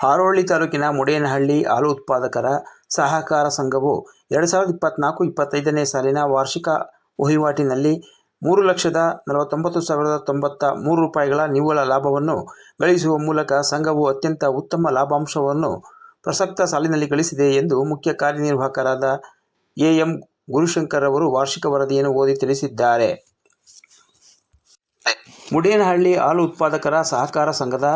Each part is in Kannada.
ಹಾರೋಹಳ್ಳಿ ತಾಲೂಕಿನ ಮುಡೇನಹಳ್ಳಿ ಹಾಲು ಉತ್ಪಾದಕರ ಸಹಕಾರ ಸಂಘವು ಎರಡು ಸಾವಿರದ ಇಪ್ಪತ್ತ್ನಾಲ್ಕು ಇಪ್ಪತ್ತೈದನೇ ಸಾಲಿನ ವಾರ್ಷಿಕ ವಹಿವಾಟಿನಲ್ಲಿ ಮೂರು ಲಕ್ಷದ ನಲವತ್ತೊಂಬತ್ತು ಸಾವಿರದ ತೊಂಬತ್ತ ಮೂರು ರೂಪಾಯಿಗಳ ನಿವ್ವಳ ಲಾಭವನ್ನು ಗಳಿಸುವ ಮೂಲಕ ಸಂಘವು ಅತ್ಯಂತ ಉತ್ತಮ ಲಾಭಾಂಶವನ್ನು ಪ್ರಸಕ್ತ ಸಾಲಿನಲ್ಲಿ ಗಳಿಸಿದೆ ಎಂದು ಮುಖ್ಯ ಕಾರ್ಯನಿರ್ವಾಹಕರಾದ ಎ ಗುರುಶಂಕರ್ ಅವರು ವಾರ್ಷಿಕ ವರದಿಯನ್ನು ಓದಿ ತಿಳಿಸಿದ್ದಾರೆ. ಮುಡೇನಹಳ್ಳಿ ಹಾಲು ಉತ್ಪಾದಕರ ಸಹಕಾರ ಸಂಘದ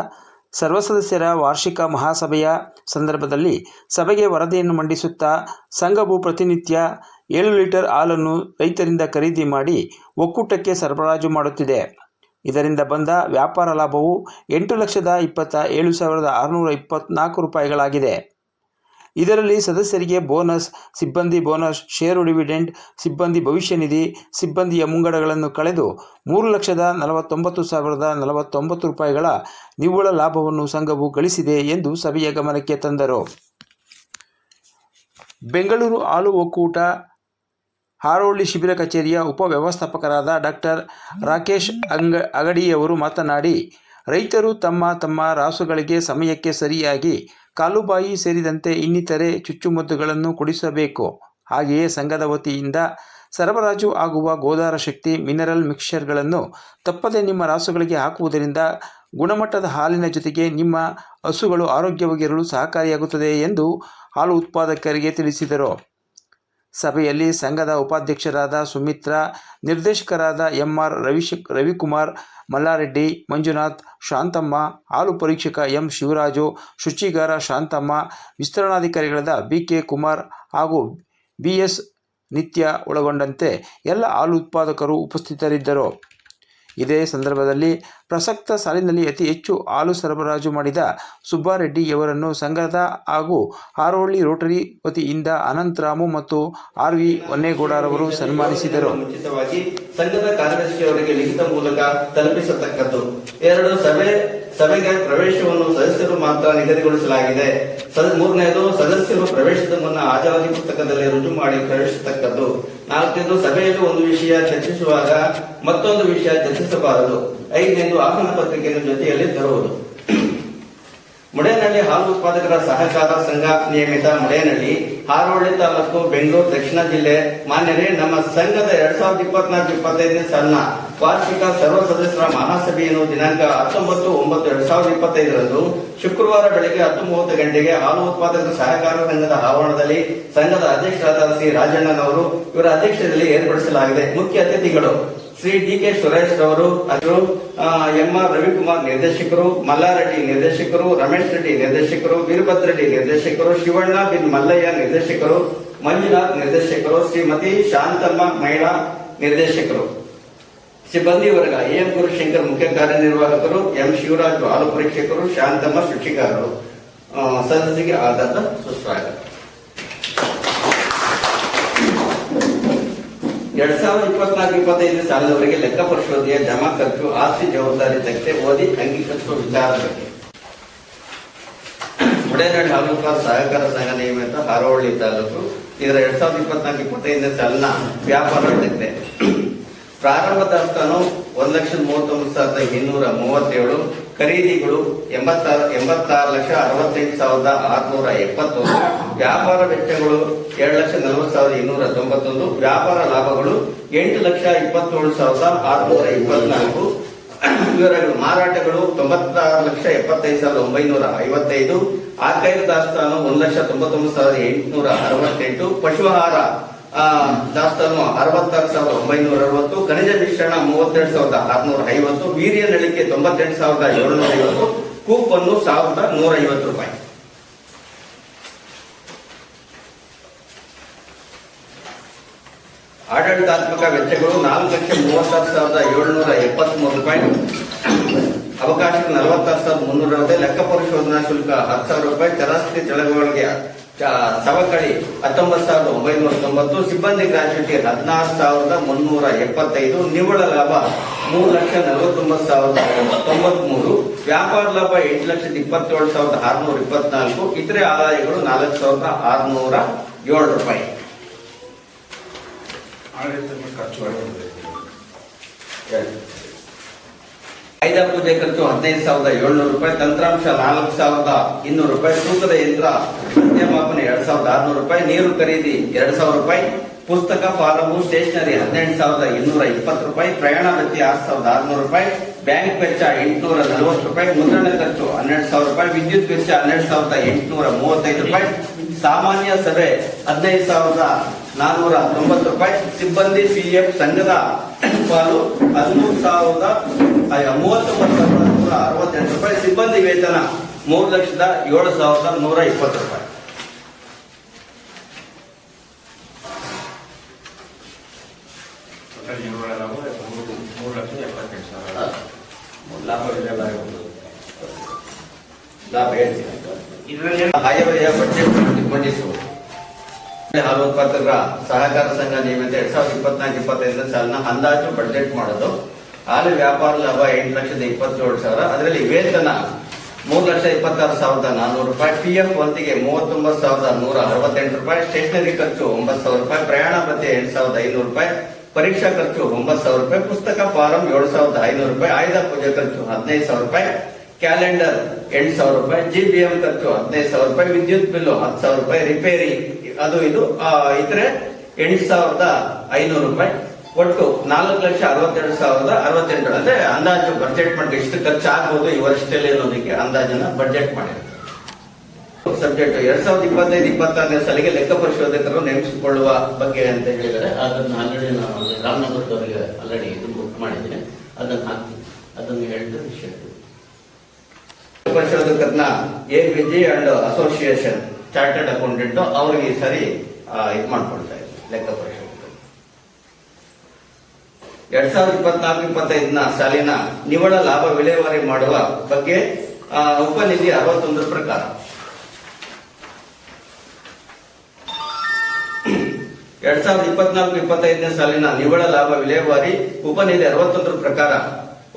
ಸರ್ವ ಸದಸ್ಯರ ವಾರ್ಷಿಕ ಮಹಾಸಭೆಯ ಸಂದರ್ಭದಲ್ಲಿ ಸಭೆಗೆ ವರದಿಯನ್ನು ಮಂಡಿಸುತ್ತಾ ಸಂಘವು ಪ್ರತಿನಿತ್ಯ ಏಳು ಲೀಟರ್ ಹಾಲನ್ನು ರೈತರಿಂದ ಖರೀದಿ ಮಾಡಿ ಒಕ್ಕೂಟಕ್ಕೆ ಸರಬರಾಜು ಮಾಡುತ್ತಿದೆ. ಇದರಿಂದ ಬಂದ ವ್ಯಾಪಾರ ಲಾಭವು ಎಂಟು ಲಕ್ಷದ ಇಪ್ಪತ್ತ ಏಳು ಸಾವಿರದ ಆರುನೂರ ಇಪ್ಪತ್ತ್ನಾಲ್ಕು ರೂಪಾಯಿಗಳಾಗಿದೆ. ಇದರಲ್ಲಿ ಸದಸ್ಯರಿಗೆ ಬೋನಸ್, ಸಿಬ್ಬಂದಿ ಬೋನಸ್, ಷೇರು ಡಿವಿಡೆಂಡ್, ಸಿಬ್ಬಂದಿ ಭವಿಷ್ಯ ನಿಧಿ, ಸಿಬ್ಬಂದಿಯ ಮುಂಗಡಗಳನ್ನು ಕಳೆದು ಮೂರು ಲಕ್ಷದ ನಲವತ್ತೊಂಬತ್ತು ಸಾವಿರದ ನಲವತ್ತೊಂಬತ್ತು ರೂಪಾಯಿಗಳ ನಿವ್ವಳ ಲಾಭವನ್ನು ಸಂಘವು ಗಳಿಸಿದೆ ಎಂದು ಸಭೆಯ ಗಮನಕ್ಕೆ ತಂದರು. ಬೆಂಗಳೂರು ಹಾಲು ಒಕ್ಕೂಟ ಹಾರೋಹಳ್ಳಿ ಶಿಬಿರ ಕಚೇರಿಯ ಉಪ ವ್ಯವಸ್ಥಾಪಕರಾದ ಡಾಕ್ಟರ್ ರಾಕೇಶ್ ಅಂಗ ಅಗಡಿಯವರು ಮಾತನಾಡಿ, ರೈತರು ತಮ್ಮ ತಮ್ಮ ರಾಸುಗಳಿಗೆ ಸಮಯಕ್ಕೆ ಸರಿಯಾಗಿ ಕಾಲುಬಾಯಿ ಸೇರಿದಂತೆ ಇನ್ನಿತರೆ ಚುಚ್ಚುಮದ್ದುಗಳನ್ನು ಕೊಡಿಸಬೇಕು. ಹಾಗೆಯೇ ಸಂಘದ ವತಿಯಿಂದ ಸರಬರಾಜು ಆಗುವ ಗೋದಾರ ಶಕ್ತಿ, ಮಿನರಲ್ ಮಿಕ್ಸ್ಚರ್ಗಳನ್ನು ತಪ್ಪದೆ ನಿಮ್ಮ ರಾಸುಗಳಿಗೆ ಹಾಕುವುದರಿಂದ ಗುಣಮಟ್ಟದ ಹಾಲಿನ ಜೊತೆಗೆ ನಿಮ್ಮ ಹಸುಗಳು ಆರೋಗ್ಯವಾಗಿರಲು ಸಹಕಾರಿಯಾಗುತ್ತದೆ ಎಂದು ಹಾಲು ಉತ್ಪಾದಕರಿಗೆ ತಿಳಿಸಿದರು. ಸಭೆಯಲ್ಲಿ ಸಂಘದ ಉಪಾಧ್ಯಕ್ಷರಾದ ಸುಮಿತ್ರಾ, ನಿರ್ದೇಶಕರಾದ ಎಂ ಆರ್ ರವಿಶಕ್ ರವಿಕುಮಾರ್, ಮಲ್ಲಾರೆಡ್ಡಿ, ಮಂಜುನಾಥ್, ಶಾಂತಮ್ಮ, ಹಾಲು ಪರೀಕ್ಷಕ ಎಂ ಶಿವರಾಜು, ಶುಚಿಗಾರ ಶಾಂತಮ್ಮ, ವಿಸ್ತರಣಾಧಿಕಾರಿಗಳಾದ ಬಿ ಕೆ ಕುಮಾರ್ ಹಾಗೂ ಬಿ ಎಸ್ ನಿತ್ಯ ಒಳಗೊಂಡಂತೆ ಎಲ್ಲ ಹಾಲು ಉತ್ಪಾದಕರು ಉಪಸ್ಥಿತರಿದ್ದರು. ಇದೇ ಸಂದರ್ಭದಲ್ಲಿ ಪ್ರಸಕ್ತ ಸಾಲಿನಲ್ಲಿ ಅತಿ ಹೆಚ್ಚು ಹಾಲು ಸರಬರಾಜು ಮಾಡಿದ ಸುಬ್ಬಾರೆಡ್ಡಿಯವರನ್ನು ಸಂಘದ ಹಾಗೂ ಹಾರೋಳ್ಳಿ ರೋಟರಿ ವತಿಯಿಂದ ಅನಂತರಾಮು ಮತ್ತು ಆರ್ ವಿ ಹೊನ್ನೇಗೌಡರವರು ಸನ್ಮಾನಿಸಿದರು. ಸಂಘದ ಕಾರ್ಯದರ್ಶಿಯವರಿಗೆ ಲಿಖಿತ ಮೂಲಕ ತಲುಪಿಸತಕ್ಕದ್ದು. ಎರಡು ಸಭೆ ಸಭೆಗೆ ಪ್ರವೇಶವನ್ನು ಸದಸ್ಯರು ಮಾತ್ರ ನಿಗದಿಗೊಳಿಸಲಾಗಿದೆ. ಮೂರನೇದು, ಸದಸ್ಯರು ಪ್ರವೇಶದ ಮುನ್ನ ಆಜಾದಿ ಪುಸ್ತಕದಲ್ಲಿ ರುಜು ಮಾಡಿ ಪ್ರವೇಶಿಸತಕ್ಕದ್ದು. ನಾಲ್ಕನೇದು, ಸಭೆಯಲ್ಲಿ ಒಂದು ವಿಷಯ ಚರ್ಚಿಸುವಾಗ ಮತ್ತೊಂದು ವಿಷಯ ಚರ್ಚಿಸಬಾರದು. ಐದನೇದು, ಆಹ್ವಾನ ಪತ್ರಿಕೆಯನ್ನು ಜೊತೆಯಲ್ಲಿ ತರುವುದು. ಮುಡೇನಹಳ್ಳಿ ಹಾಲು ಉತ್ಪಾದಕರ ಸಹಕಾರ ಸಂಘ ನಿಯಮಿತ ಮುಡೇನಹಳ್ಳಿ ಹಾರೋಳ್ಳಿ ತಾಲೂಕು, ಬೆಂಗಳೂರು, ದಕ್ಷಿಣ ಜಿಲ್ಲೆ, ಮಾನ್ಯರೇ ನಮ್ಮ ಸಂಘದ ಎರಡ್ ಸಾವಿರದ ಇಪ್ಪತ್ನಾಲ್ಕು ಇಪ್ಪತ್ತೈದನೇ ಸಾಲಿನ ವಾರ್ಷಿಕ ಸರ್ವ ಸದಸ್ಯರ ಮಹಾಸಭೆಯನ್ನು ದಿನಾಂಕ ಹತ್ತೊಂಬತ್ತು ಒಂಬತ್ತು ಎರಡ್ ಸಾವಿರದ ಇಪ್ಪತ್ತೈದರಂದು ಶುಕ್ರವಾರ ಬೆಳಗ್ಗೆ ಹತ್ತು ಮೂವತ್ತು ಗಂಟೆಗೆ ಹಾಲು ಉತ್ಪಾದಕರ ಸಹಕಾರ ಸಂಘದ ಆವರಣದಲ್ಲಿ ಸಂಘದ ಅಧ್ಯಕ್ಷರಾದ ಸಿ ರಾಜಣ್ಣನವರು ಇವರ ಅಧ್ಯಕ್ಷತೆಯಲ್ಲಿ ಏರ್ಪಡಿಸಲಾಗಿದೆ. ಮುಖ್ಯ ಅತಿಥಿಗಳು ಶ್ರೀ ಡಿ ಕೆ ಸುರೇಶ್ ಅವರು ಅದರ ಎಂ ಆರ್ ರವಿಕುಮಾರ್ ನಿರ್ದೇಶಕರು, ಮಲ್ಲಾರೆಡ್ಡಿ ನಿರ್ದೇಶಕರು, ರಮೇಶ್ ರೆಡ್ಡಿ ನಿರ್ದೇಶಕರು, ವೀರಭದ್ರ ರೆಡ್ಡಿ ನಿರ್ದೇಶಕರು, ಶಿವಣ್ಣ ಬಿನ್ ಮಲ್ಲಯ್ಯ ನಿರ್ದೇಶಕರು, ಮಂಜುನಾಥ್ ನಿರ್ದೇಶಕರು, ಶ್ರೀಮತಿ ಶಾಂತಮ್ಮ ಮಹಿಳಾ ನಿರ್ದೇಶಕರು. ಸಿಬ್ಬಂದಿ ವರ್ಗ, ಎಂ ಗುರುಶಂಕರ್ ಮುಖ್ಯ ಕಾರ್ಯನಿರ್ವಾಹಕರು, ಎಂ ಶಿವರಾಜ್ ಬಾಲು ಪರೀಕ್ಷಕರು, ಶಾಂತಮ್ಮ ಶಿಕ್ಷಕರು ಸದಸ್ಯರಿಗೆ ಆಧಾರದ ಸುಸ್ವಾಗತ. ಎರಡ್ ಸಾವಿರದ ಇಪ್ಪತ್ನಾಲ್ಕು, ಇಪ್ಪತ್ತೈದು ಸಾಲದವರೆಗೆ ಲೆಕ್ಕ ಪರಿಶೋಧನೆಯ ಜಮಾ ಖರ್ಚು, ಆಸ್ತಿ ಜವಾಬ್ದಾರಿ ತಕ್ಕೆ ಓದಿ, ಅಂಗೀಕರಿಸುವ ವಿಚಾರದ ಬಗ್ಗೆ. ಮುಡೇನಹಳ್ಳಿ ಉತ್ಪಾದಕ ಸಹಕಾರ ಸಂಘ ನಿಯಮಿತ ಹಾರೋಹಳ್ಳಿ ತಾಲೂಕು, ಇದರ ಎರಡ್ ಸಾವಿರದ ಇಪ್ಪತ್ನಾಲ್ಕು, ಇಪ್ಪತ್ತೈದನೇ ಸಾಲಿನ ವ್ಯಾಪಾರ ತೆಗೆದೆ ಪ್ರಾರಂಭ ದಾಸ್ತಾನು ಒಂದು ಲಕ್ಷದ ಮೂವತ್ತೊಂಬತ್ತು ಸಾವಿರದ ಇನ್ನೂರ ಮೂವತ್ತೇಳು ಖರೀದಿಗಳು ಎಂಬತ್ತಾರು ಎಂಬತ್ತಾರು ಲಕ್ಷ ಅರವತ್ತೈದು ಸಾವಿರದ ಆರುನೂರ ಎಪ್ಪತ್ತೊಂದು, ವ್ಯಾಪಾರ ವೆಚ್ಚಗಳು ಎರಡು ಲಕ್ಷ ನಲವತ್ತು ಸಾವಿರದ ಇನ್ನೂರ ತೊಂಬತ್ತೊಂದು, ವ್ಯಾಪಾರ ಲಾಭಗಳು ಎಂಟು ಲಕ್ಷ ಇಪ್ಪತ್ತೇಳು ಸಾವಿರದ ಆರುನೂರ ಇಪ್ಪತ್ನಾಲ್ಕು. ವಿವರಗಳು, ಮಾರಾಟಗಳು ತೊಂಬತ್ತಾರು ಲಕ್ಷ ಎಪ್ಪತ್ತೈದು ಸಾವಿರದ ಒಂಬೈನೂರ ಐವತ್ತೈದು ಆಕೈದು ದಾಸ್ತಾನು ಒಂದು ಲಕ್ಷ ತೊಂಬತ್ತೊಂಬತ್ತು ಸಾವಿರದ ಎಂಟುನೂರ ಅರವತ್ತೆಂಟು, ಪಶುಹಾರ ದಾಸ್ತಾನು ಅರವತ್ತಾರು ಸಾವಿರದ ಒಂಬೈನೂರ ಅರವತ್ತು, ಖನಿಜ ಮಿಶ್ರಣ ಮೂವತ್ತೆರಡು ಸಾವಿರದ ಆರ್ನೂರ ಐವತ್ತು, ವೀರ್ಯ ನಳಿಕೆ ತೊಂಬತ್ತೆಂಟು ಸಾವಿರದ ಏಳುನೂರ ಐವತ್ತು, ಕೂಪನ್ನು ಸಾವಿರದ ನೂರ ಐವತ್ತು ರೂಪಾಯಿ. ಆಡಳಿತಾತ್ಮಕ ವೆಚ್ಚಗಳು ನಾಲ್ಕು ಲಕ್ಷ ಮೂವತ್ತಾರು ಸಾವಿರದ ಏಳುನೂರ ಎಪ್ಪತ್ಮೂರು ರೂಪಾಯಿ. ಅವಕಾಶ ನಲವತ್ತಾರು ಸಾವಿರದ ಮುನ್ನೂರ ಲೆಕ್ಕ ಪರಿಶೋಧನಾ ಶುಲ್ಕ ಹತ್ತು ಸಾವಿರ ರೂಪಾಯಿ ಚರಾಸ್ತಿ ಚಳವಳಿಗೆ ಚ- ಸವಕಳಿ ಹತ್ತೊಂಬತ್ತು ಸಾವಿರದ ಒಂಬೈನೂರ ತೊಂಬತ್ತು ಸಿಬ್ಬಂದಿ ಗ್ರಾಚ್ಯುಟಿ ಹದಿನಾರು ಸಾವಿರದ ಮುನ್ನೂರ ಎಪ್ಪತ್ತೈದು ನಿವ್ವಳ ಲಾಭ ಮೂರು ಲಕ್ಷ ನಲವತ್ತೊಂಬತ್ತು ಸಾವಿರದ ತೊಂಬತ್ಮೂರು ವ್ಯಾಪಾರ ಲಾಭ ಎಂಟು ಲಕ್ಷದ ಇಪ್ಪತ್ತೇಳು ಸಾವಿರದ ಆರುನೂರ ಇಪ್ಪತ್ನಾಲ್ಕು ಇತರೆ ಆದಾಯಗಳು ನಾಲ್ಕು ಸಾವಿರದ ಆರುನೂರ ಏಳು ರೂಪಾಯಿ. ಆಡಳಿತ ಖರ್ಚು ಆಯುಧ ಪೂಜೆ ಖರ್ಚು ಹದಿನೈದು ಸಾವಿರದ ಏಳ್ನೂರು ರೂಪಾಯಿ, ತಂತ್ರಾಂಶ ನಾಲ್ಕು ಸಾವಿರದ ಇನ್ನೂರು ರೂಪಾಯಿ, ತೂಕದ ಯಂತ್ರ ಮದ್ಯಮಾಪನ ಎರಡ್ ಸಾವಿರದ ಆರ್ನೂರು ರೂಪಾಯಿ, ನೀರು ಖರೀದಿ ಎರಡ್ ಸಾವಿರ ರೂಪಾಯಿ, ಪುಸ್ತಕ ಫಾರಮು ಸ್ಟೇಷನರಿ ಹದಿನೆಂಟು ಸಾವಿರದ ಇನ್ನೂರ ಇಪ್ಪತ್ತು ರೂಪಾಯಿ, ಪ್ರಯಾಣ ವೆಚ್ಚ ಆರು ಸಾವಿರದ ಆರ್ನೂರು ರೂಪಾಯಿ, ಬ್ಯಾಂಕ್ ವೆಚ್ಚ ಎಂಟುನೂರ ನಲವತ್ತು ರೂಪಾಯಿ, ಮುದ್ರಣ ಖರ್ಚು ಹನ್ನೆರಡು ಸಾವಿರ ರೂಪಾಯಿ, ವಿದ್ಯುತ್ ವೆಚ್ಚ ಹನ್ನೆರಡು ಸಾವಿರದ ಎಂಟುನೂರ ಮೂವತ್ತೈದು ರೂಪಾಯಿ, ಸಾಮಾನ್ಯ ಸಭೆ ಹದಿನೈದು ಸಾವಿರದ ನಾನ್ನೂರ ತೊಂಬತ್ತು ರೂಪಾಯಿ. ಸಿಬ್ಬಂದಿ ಪಿಎಫ್ ಸಂಘದ ಪಾಲು ಹದಿಮೂರು ಸಾವಿರದ ಮೂವತ್ತೊಂಬತ್ತು ಸಾವಿರದ ನೂರ ಅರವತ್ತೆಂಟು ರೂಪಾಯಿ. ಸಿಬ್ಬಂದಿ ವೇತನ ಮೂರು ಲಕ್ಷದ ಏಳು ಸಾವಿರದ ನೂರ ಇಪ್ಪತ್ತು ರೂಪಾಯಿ ಲಾಭ ಹೇಳ್ತೀನಿ ಇದರಲ್ಲಿ ಆಯವ್ಯಯ ಬಜೆಟ್ ಮಂಡಿಸುವುದು ಹಾಲು ಉತ್ಪಾದಕರ ಸಹಕಾರ ಸಂಘ ನಿಯಮಿತ ಎರಡ್ ಸಾವಿರದ ಇಪ್ಪತ್ನಾಲ್ಕು ಇಪ್ಪತ್ತೈದನೇ ಸಾಲಿನ ಅಂದಾಜು ಬಜೆಟ್ ಮಾಡೋದು. ಹಾಲು ವ್ಯಾಪಾರ ಲಾಭ ಎಂಟು ಲಕ್ಷದ ಇಪ್ಪತ್ತೇಳು ಸಾವಿರ. ಅದರಲ್ಲಿ ವೇತನ ಮೂರು ಲಕ್ಷ ಇಪ್ಪತ್ತಾರು ಸಾವಿರದ ನಾನ್ನೂರು ರೂಪಾಯಿ. ಪಿ ಎಫ್ ಒಂದಿಗೆ ಮೂವತ್ತೊಂಬತ್ತು ಸಾವಿರದ ನೂರ ಅರವತ್ತೆಂಟು ರೂಪಾಯಿ. ಸ್ಟೇಷನರಿ ಖರ್ಚು ಒಂಬತ್ತು ಸಾವಿರ ರೂಪಾಯಿ. ಪ್ರಯಾಣ ಭತ್ಯೆ ಎಂಟು ಸಾವಿರದ ಐನೂರು ರೂಪಾಯಿ. ಪರೀಕ್ಷಾ ಖರ್ಚು ಒಂಬತ್ತು ಸಾವಿರ ರೂಪಾಯಿ. ಪುಸ್ತಕ ಫಾರಂ ಏಳು ಸಾವಿರದ ಐನೂರು ರೂಪಾಯಿ. ಆಯುಧ ಪೂಜೆ ಖರ್ಚು ಹದಿನೈದು ಸಾವಿರ ರೂಪಾಯಿ. ಕ್ಯಾಲೆಂಡರ್ ಎಂಟು ಸಾವಿರ ರೂಪಾಯಿ. ಜಿ ಬಿ ಎಂ ಖರ್ಚು ಹದಿನೈದು ಸಾವಿರ ರೂಪಾಯಿ. ವಿದ್ಯುತ್ ಬಿಲ್ಲು ಹತ್ತು ಸಾವಿರ ರೂಪಾಯಿ. ರಿಪೇರಿ ಅದು ಇದು ಆ, ಇತರೆ ಎಂಟು ಸಾವಿರದ ಐನೂರು ರೂಪಾಯಿ. ಒಟ್ಟು ನಾಲ್ಕು ಲಕ್ಷ ಅರವತ್ತೆರಡು ಸಾವಿರದ ಅರವತ್ತೆಂಟು ಅಂದ್ರೆ ಅಂದಾಜು ಬಜೆಟ್ ಮಾಡಿ ಎಷ್ಟು ಖರ್ಚು ಆಗ್ಬೋದು ಈ ವರ್ಷದಲ್ಲಿ ಅನ್ನೋದಕ್ಕೆ ಅಂದಾಜನ್ನ ಬಜೆಟ್ ಮಾಡಿದ್ರು ಸಬ್ಜೆಕ್ಟ್ ಎರಡ್ ಸಾವಿರದ ಇಪ್ಪತ್ತೈದು ಇಪ್ಪತ್ತಾರನೇ ಸಾಲಿಗೆ ಲೆಕ್ಕ ಪರಿಶೋಧಕರು ನೇಮಿಸಿಕೊಳ್ಳುವ ಬಗ್ಗೆ ಅಂತ ಹೇಳಿದರೆ ಅದನ್ನ ಆಲ್ರೆಡಿ ನಾನು ರಾಮನಗರದವರಿಗೆ ಆಲ್ರೆಡಿ ಇದು ಬುಕ್ ಮಾಡಿದ್ದೀನಿ. ಅದನ್ನ ಹಾಕ್ತೀನಿ. ಅದನ್ನು ಹೇಳಿದ ವಿಷಯ ಪರಿಶೋಧಕರನ್ನ A V G and association chartered accountant ಅವರಿಗೆ ಈ ಸರಿ ಇದು ಮಾಡ್ಕೊಳ್ತಾ ಇದ್ರು, ಲೆಕ್ಕ ಪರಿಶೋಧಕರು ಎರಡ್ ಸಾವಿರದ ಇಪ್ಪತ್ನಾಲ್ಕು, ಇಪ್ಪತ್ತೈದನ ಸಾಲಿನ ನಿವ್ವಳ ಲಾಭ ವಿಲೇವಾರಿ ಮಾಡುವ ಬಗ್ಗೆ ಉಪನಿಧಿ ಅರವತ್ತೊಂದರ ಪ್ರಕಾರ. ಎರಡ್ ಸಾವಿರದ ಇಪ್ಪತ್ನಾಲ್ಕು, ಇಪ್ಪತ್ತೈದನೇ ಸಾಲಿನ ನಿವ್ವಳ ಲಾಭ ವಿಲೇವಾರಿ ಉಪನಿಧಿ ಅರವತ್ತೊಂದರ ಪ್ರಕಾರ,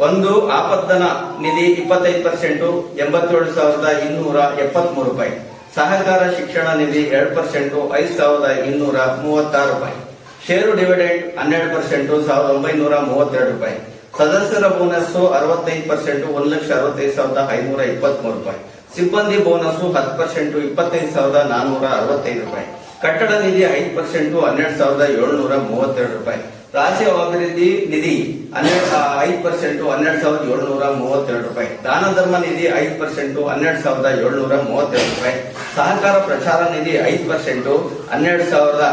ಒಂದು ಆಪತ್ತನ ನಿಧಿ ಇಪ್ಪತ್ತೈದು ಪರ್ಸೆಂಟ್ ಎಂಬತ್ತೇಳು ಸಾವಿರದ ಇನ್ನೂರ ಎಪ್ಪತ್ಮೂರು ರೂಪಾಯಿ. ಸಹಕಾರ ಶಿಕ್ಷಣ ನಿಧಿ ಎರಡು ಪರ್ಸೆಂಟ್ ಐದು ಸಾವಿರದ ಇನ್ನೂರ ಮೂವತ್ತಾರು ರೂಪಾಯಿ. ಷೇರು ಡಿವಿಡೆಂಡ್ ಹನ್ನೆರಡು ಪರ್ಸೆಂಟ್ ಸಾವಿರದ ಒಂಬೈನೂರ ಮೂವತ್ತೆರಡು ರೂಪಾಯಿ. ಸದಸ್ಯರ ಬೋನಸ್ ಅರವತ್ತೈದು ಪರ್ಸೆಂಟ್ ಒಂದು ಲಕ್ಷ ಅರವತ್ತೈದು ಸಾವಿರದ ಐನೂರ ಇಪ್ಪತ್ಮೂರು ರೂಪಾಯಿ. ಸಿಬ್ಬಂದಿ ಬೋನಸ್ ಹತ್ತು ಪರ್ಸೆಂಟ್ ಇಪ್ಪತ್ತೈದು ಸಾವಿರದ ನಾನ್ನೂರ ಅರವತ್ತೈದು ರೂಪಾಯಿ. ಕಟ್ಟಡ ನಿಧಿ ಐದು ಪರ್ಸೆಂಟ್ ಹನ್ನೆರಡು ಸಾವಿರದ ಏಳ್ನೂರ ಮೂವತ್ತೆರಡು ರೂಪಾಯಿ. ರಾಷ್ಟ್ರೀಯ ಅಭಿವೃದ್ಧಿ ನಿಧಿ ಹನ್ನೆರಡು ಐದು ಪರ್ಸೆಂಟ್ ಹನ್ನೆರಡು ಸಾವಿರದ ಏಳ್ನೂರ ಮೂವತ್ತೆರಡು ರೂಪಾಯಿ. ದಾನ ಧರ್ಮ ನಿಧಿ ಐದು ಪರ್ಸೆಂಟ್ ಹನ್ನೆರಡು ಸಾವಿರದ ಏಳ್ನೂರ ಮೂವತ್ತೆರಡು ರೂಪಾಯಿ. ಸಹಕಾರ ಪ್ರಚಾರ ನಿಧಿ ಐದು ಪರ್ಸೆಂಟ್ ಹನ್ನೆರಡು ಸಾವಿರದ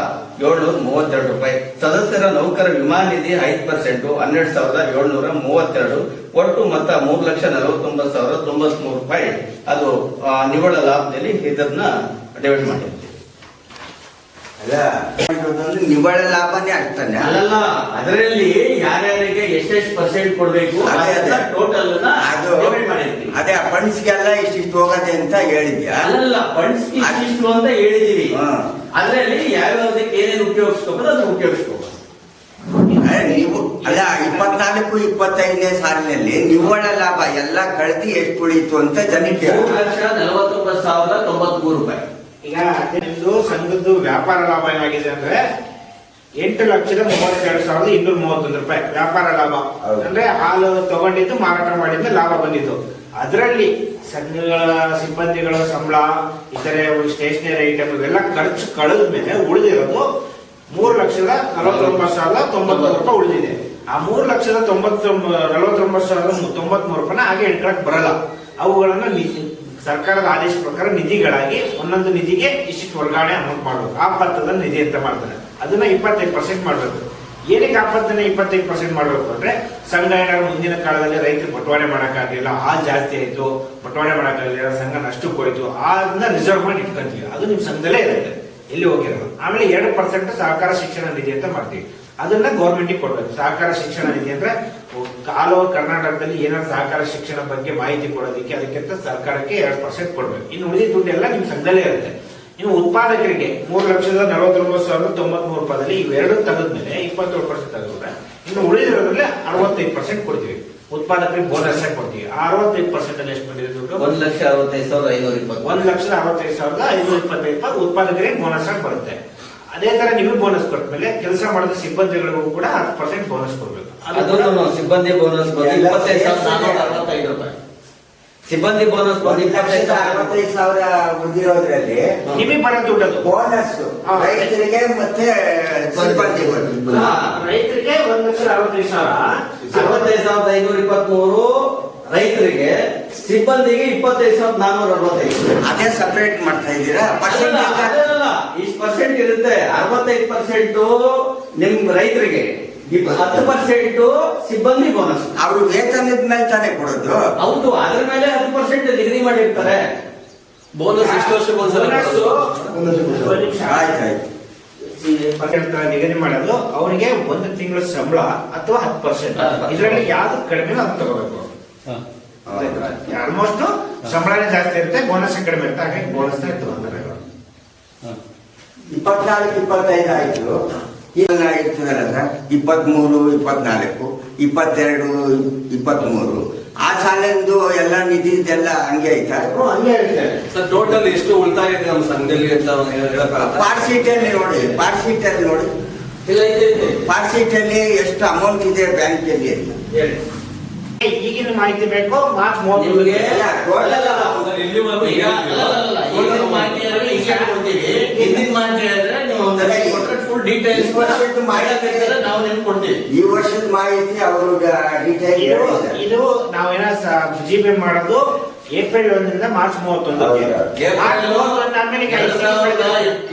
ಏಳ್ನೂರ ಮೂವತ್ತೆರಡು ರೂಪಾಯಿ. ಸದಸ್ಯರ ನೌಕರ ವಿಮಾ ನಿಧಿ ಐದು ಪರ್ಸೆಂಟ್ ಹನ್ನೆರಡು ಸಾವಿರದ ಏಳ್ನೂರ ಮೂವತ್ತೆರಡು. ಒಟ್ಟು ಮೊತ್ತ ಮೂರು ಲಕ್ಷ ನಲವತ್ತೊಂಬತ್ತು ಸಾವಿರದ ತೊಂಬತ್ಮೂರು ರೂಪಾಯಿ. ಅದು ನಿವ್ವಳ ಲಾಭದಲ್ಲಿ ಇದನ್ನ ಅಲ್ಲ ಮಾಡೋದಂದ್ರೆ ನಿವ್ವಳ ಲಾಭನೇ ಆಗ್ತಾನೆ ಅಲ್ಲ? ಅದರಲ್ಲಿ ಯಾರ್ಯಾರಿಗೆ ಎಷ್ಟೆಷ್ಟು ಪರ್ಸೆಂಟ್ ಕೊಡಬೇಕು. ಟೋಟಲ್ ಅದು. ಅದೇ ಅದೇ ಫಂಡ್ಸ್ಗೆಲ್ಲ ಇಷ್ಟಿಷ್ಟು ಹೋಗದೆ ಅಂತ ಹೇಳಿದ್ಯಾ? ಅಲ್ಲಲ್ಲ ಫಂಡ್ಸ್ ಇಷ್ಟು ಅಂತ ಹೇಳಿದೀವಿ. ಅದರಲ್ಲಿ ಯಾವ್ಯಾವ್ದಕ್ಕೆ ಏನೇನು ಉಪಯೋಗಿಸ್ಕೋಬೋದು ಅದನ್ನ ಉಪಯೋಗಿಸ್ಕೋಬೋದು. ಅದೇ ನೀವು ಅಲ್ಲ ಇಪ್ಪತ್ನಾಲ್ಕು ಇಪ್ಪತ್ತೈದನೇ ಸಾಲಿನಲ್ಲಿ ನಿವ್ವಳ ಲಾಭ ಎಲ್ಲ ಕಳೆದು ಎಷ್ಟು ಉಳಿತು ಅಂತ ಜನಕ್ಕೆ ಮೂರು ಲಕ್ಷ ನಲವತ್ತೊಂಬತ್ತು ಸಾವಿರದ ತೊಂಬತ್ಮೂರು ರೂಪಾಯಿ. ಈಗ ನಿಮ್ದು ಸಂಘದ್ದು ವ್ಯಾಪಾರ ಲಾಭ ಏನಾಗಿದೆ ಅಂದ್ರೆ ಎಂಟು ಲಕ್ಷದ ಮೂವತ್ತೆರಡು ಸಾವಿರದ ಇನ್ನೂರ ಮೂವತ್ತೊಂದು ರೂಪಾಯಿ ವ್ಯಾಪಾರ ಲಾಭ. ಅಂದ್ರೆ ಹಾಲು ತಗೊಂಡಿದ್ದು ಮಾರಾಟ ಮಾಡಿದ್ದು ಲಾಭ ಬಂದಿತ್ತು ಅದರಲ್ಲಿ ಸಂಘಗಳ ಸಿಬ್ಬಂದಿಗಳ ಸಂಬಳ ಇತರೆ ಸ್ಟೇಷನರಿ ಐಟಮ್ ಇವೆಲ್ಲ ಖರ್ಚು ಕಳೆದ ಮೇಲೆ ಉಳಿದಿರೋದು ಮೂರು ಲಕ್ಷದ ನಲವತ್ತೊಂಬತ್ತು ಸಾವಿರದ ತೊಂಬತ್ತೊಂದು ರೂಪಾಯಿ ಉಳಿದಿದೆ. ಆ ಮೂರು ಲಕ್ಷದ ತೊಂಬತ್ತೊಂಬ ನಲವತ್ತೊಂಬತ್ತು ಸಾವಿರದ ತೊಂಬತ್ಮೂರು ರೂಪಾಯಿನ ಹಾಗೆ ಎಂಟ್ರಾಕ್ ಬರಲ್ಲ. ಅವುಗಳನ್ನು ಸರ್ಕಾರದ ಆದೇಶ ಪ್ರಕಾರ ನಿಧಿಗಳಾಗಿ ಒಂದೊಂದು ನಿಧಿಗೆ ಇಷ್ಟಿಷ್ಟು ವರ್ಗಾವಣೆ ಅಮೌಂಟ್ ಮಾಡಬೇಕು. ಆಪತ್ತದ ನಿಧಿ ಅಂತ ಮಾಡ್ತಾರೆ. ಅದನ್ನ ಇಪ್ಪತ್ತೈದು ಪರ್ಸೆಂಟ್ ಮಾಡಬೇಕು. ಏನಕ್ಕೆ ಆಪತ್ತನ್ನ ಇಪ್ಪತ್ತೈದು ಪರ್ಸೆಂಟ್ ಮಾಡಬೇಕು ಅಂದ್ರೆ ಸಂಘ ಏನಾದ್ರು ಮುಂದಿನ ಕಾಲದಲ್ಲಿ ರೈತರು ಬಟವಾಡೆ ಮಾಡೋಕ್ಕಾಗಲಿಲ್ಲ, ಹಾಲು ಜಾಸ್ತಿ ಆಯಿತು ಬಟವಾಡೆ ಮಾಡೋಕ್ಕಾಗಲಿಲ್ಲ, ಸಂಘ ನಷ್ಟಕ್ಕೆ ಹೋಯ್ತು, ಅದನ್ನ ರಿಸರ್ವ್ ಮಾಡಿ ಇಟ್ಕೊಂತೀವಿ. ಅದು ನಿಮ್ಮ ಸಂಘದಲ್ಲೇ ಇರುತ್ತೆ. ಎಲ್ಲಿ ಹೋಗಿರೋದು ಆಮೇಲೆ ಎರಡು ಪರ್ಸೆಂಟ್ ಸಹಕಾರ ಶಿಕ್ಷಣ ನಿಧಿ ಅಂತ ಮಾಡ್ತೀವಿ. ಅದನ್ನ ಗೌರ್ಮೆಂಟಿಗೆ ಕೊಡಬೇಕು. ಸಹಕಾರ ಶಿಕ್ಷಣ ನಿಧಿ ಅಂದ್ರೆ ಆಲ್ ಓವರ್ ಕರ್ನಾಟಕದಲ್ಲಿ ಏನಾದ್ರು ಸಹಕಾರ ಶಿಕ್ಷಣ ಬಗ್ಗೆ ಮಾಹಿತಿ ಕೊಡೋದಕ್ಕೆ ಅದಕ್ಕಿಂತ ಸರ್ಕಾರಕ್ಕೆ ಎರಡು ಪರ್ಸೆಂಟ್ ಕೊಡ್ಬೇಕು. ಇನ್ನು ಉಳಿದ ದುಡ್ಡೆಲ್ಲ ನಿಮ್ ಸಂಘದಲ್ಲೇ ಇರುತ್ತೆ. ಇನ್ನು ಉತ್ಪಾದಕರಿಗೆ ಮೂರು ಲಕ್ಷದ ನಲವತ್ತೊಂಬತ್ತು ಸಾವಿರದ ತೊಂಬತ್ಮೂರು ರೂಪಾಯಿ ಇವೆರಡು ತೆಗೆದ್ಮೇಲೆ ಇಪ್ಪತ್ತೇಳು ಪರ್ಸೆಂಟ್ ತೆಗೆದ್ರೆ ಇನ್ನು ಉಳಿದಿರೋದ್ರಲ್ಲಿ ಅರವತ್ತೈದು ಪರ್ಸೆಂಟ್ ಕೊಡ್ತೀವಿ. ಉತ್ಪಾದಕರಿಗೆ ಬೋನಸ್ ಕೊಡ್ತೀವಿ. ಅರವತ್ತೈದು ಪರ್ಸೆಂಟ್ ಅಲ್ಲಿ ಎಷ್ಟು ಬಂದಿದೆ ದುಡ್ಡು? ಒಂದು ಲಕ್ಷ ಅರವತ್ತೈದು ಸಾವಿರದ ಐನೂರ ಇಪ್ಪತ್ತು. ಒಂದು ಲಕ್ಷದ ಅರವತ್ತೈದು ಸಾವಿರದ ಐನೂರ ಇಪ್ಪತ್ತೈದು ರೂಪಾಯಿ ಉತ್ಪಾದಕರಿಗೆ ಬೋನಸ್ ಆಗಿ ಬರುತ್ತೆ. ಅದೇ ತರ ನಿಮಗೆ ಬೋನಸ್ ಕೊಟ್ಮೇಲೆ ಕೆಲಸ ಮಾಡಿದ ಸಿಬ್ಬಂದಿಗಳಿಗೂ ಕೂಡ ಹತ್ತು ಪರ್ಸೆಂಟ್ ಬೋನಸ್ ಕೊಡ್ಬೇಕು. ಅದು ಸಿಬ್ಬಂದಿ ಬೋನಸ್ ಇಪ್ಪತ್ತೈದು ರೂಪಾಯಿ. ಸಿಬ್ಬಂದಿ ಬೋನಸ್ ಬಂದು ಇಪ್ಪತ್ತೈದು ಅರವತ್ತೈದು ಸಾವಿರ ಬಂದಿರೋದ್ರಲ್ಲಿ ನಿಮಗೆ ಬರೋ ದುಡ್ಡು ಬೋನಸ್ ರೈತರಿಗೆ ಮತ್ತೆ ಸಿಬ್ಬಂದಿ. ರೈತರಿಗೆ ಒಂದ್ ಲಕ್ಷದ ಅರವತ್ತೈದು ಸಾವಿರ. ಅರವತ್ತೈದು ಸಾವಿರದ ಐನೂರ ಇಪ್ಪತ್ಮೂರು ರೈತರಿಗೆ ಸಿಬ್ಬಂದಿಗೆ ಇಪ್ಪತ್ತೈದು ಸಾವಿರದ ನಾನೂರ ಅರವತ್ತೈದು. ಅದೇ ಸಪರೇಟ್ ಮಾಡ್ತಾ ಇದ್ದೀರಾ? ಪರ್ಸೆಂಟೇಜ್ ಇಷ್ಟು ಪರ್ಸೆಂಟ್ ಇರುತ್ತೆ. ಅರವತ್ತೈದು ಪರ್ಸೆಂಟ್ ನಿಮ್ ರೈತರಿಗೆ. ಹತ್ತು ಪರ್ಸೆಂಟ್ ಸಿಬ್ಬಂದಿ ಬೋನಸ್ ಅವರು ವೇತನದ ಮೇಲೆ ತಾನೇ ಕೊಡೋದು? ಹೌದು ಅದ್ರ ಮೇಲೆ ಹತ್ತು ಪರ್ಸೆಂಟ್ ನಿಗದಿ ಮಾಡಿರ್ತಾರೆ. ಬೋನಸ್ ಎಷ್ಟು ವರ್ಷ ಒಂದ್ಸಲ. ಆಯ್ತಾಯ್ತು ನಿಗದಿ ಮಾಡೋದು. ಅವರಿಗೆ ಒಂದು ತಿಂಗಳ ಸಂಬಳ ಅಥವಾ ಹತ್ತು ಪರ್ಸೆಂಟ್. ಇದರಲ್ಲಿ ಯಾವ್ದು ಕಡಿಮೆ ಅದು ತಗೋಬೇಕು. ಆಲ್ಮೋಸ್ಟ್ ಸಂಬಳನೇ ಜಾಸ್ತಿ ಇರುತ್ತೆ ಬೋನಸ್ ಕಡಿಮೆ ಇರುತ್ತೆ. ಹಾಗಾಗಿ ಬೋನಸ್ ತಗೊಂತಾರೆ ಇಪ್ಪತ್ನಾಲ್ಕು ಇಪ್ಪತ್ತೈದು ಆಯ್ತು. ಇರ್ತದಲ್ಲ ಸರ್? ಇಪ್ಪತ್ಮೂರು ಇಪ್ಪತ್ನಾಲ್ಕು ಇಪ್ಪತ್ತೆರಡು ಇಪ್ಪತ್ಮೂರು. ಆ ಸಾಲಿಂದು ಎಲ್ಲ ನಿಧಿದೆಲ್ಲ ಹಂಗೆ ಆಯ್ತಾ? ಹಂಗೆ ಇರುತ್ತೆ ಸರ್ ಟೋಟಲ್ ಎಷ್ಟು ಉಳಿತಾಯ ಇದೆ ನಮ್ಮ ಸಂಘದಲ್ಲಿ ಅಂತ ಹೇಳಕ್ಕಾಗತ್ತಾ? ಪಾರ್ ಶೀಟ್ ಅಲ್ಲಿ ನೋಡಿ ಪಾರ್ಸಿಟಲ್ಲಿ ಶೀಟ್ ಅಲ್ಲಿ ನೋಡಿ. ಇಲ್ಲ ಇದೆ. ಅಲ್ಲಿ ಎಷ್ಟು ಅಮೌಂಟ್ ಇದೆ ಬ್ಯಾಂಕ್ ಅಲ್ಲಿ ಅಂತ? ಹೇಳಿ. ಈಗಿನ ಮಾಹಿತಿ ಬೇಕು? ಮಾರ್ಚ್ ಮೂವತ್ತು ನಿಮಗೆ ಮಾಹಿತಿ ಹೇಳಿದ್ರೆ ಈಗ ಕೊಡ್ತೀವಿ. ಹಿಂದಿನ ಮಾಹಿತಿ ಹೇಳಿದ್ರೆ ನೀವು ಫುಲ್ ಡೀಟೇಲ್ಸ್ ನಾವು ನಿಮ್ಗೆ ಕೊಡ್ತೀವಿ. ಈ ವರ್ಷದ ಮಾಹಿತಿ ಅವರು ಡೀಟೇಲ್ ಇದು ನಾವೇನ ಜಿ ಪೇ ಮಾಡೋದು? ಏಪ್ರಿಲ್ ಒಂದರಿಂದ ಮಾರ್ಚ್ ಮೂವತ್ತೊಂದು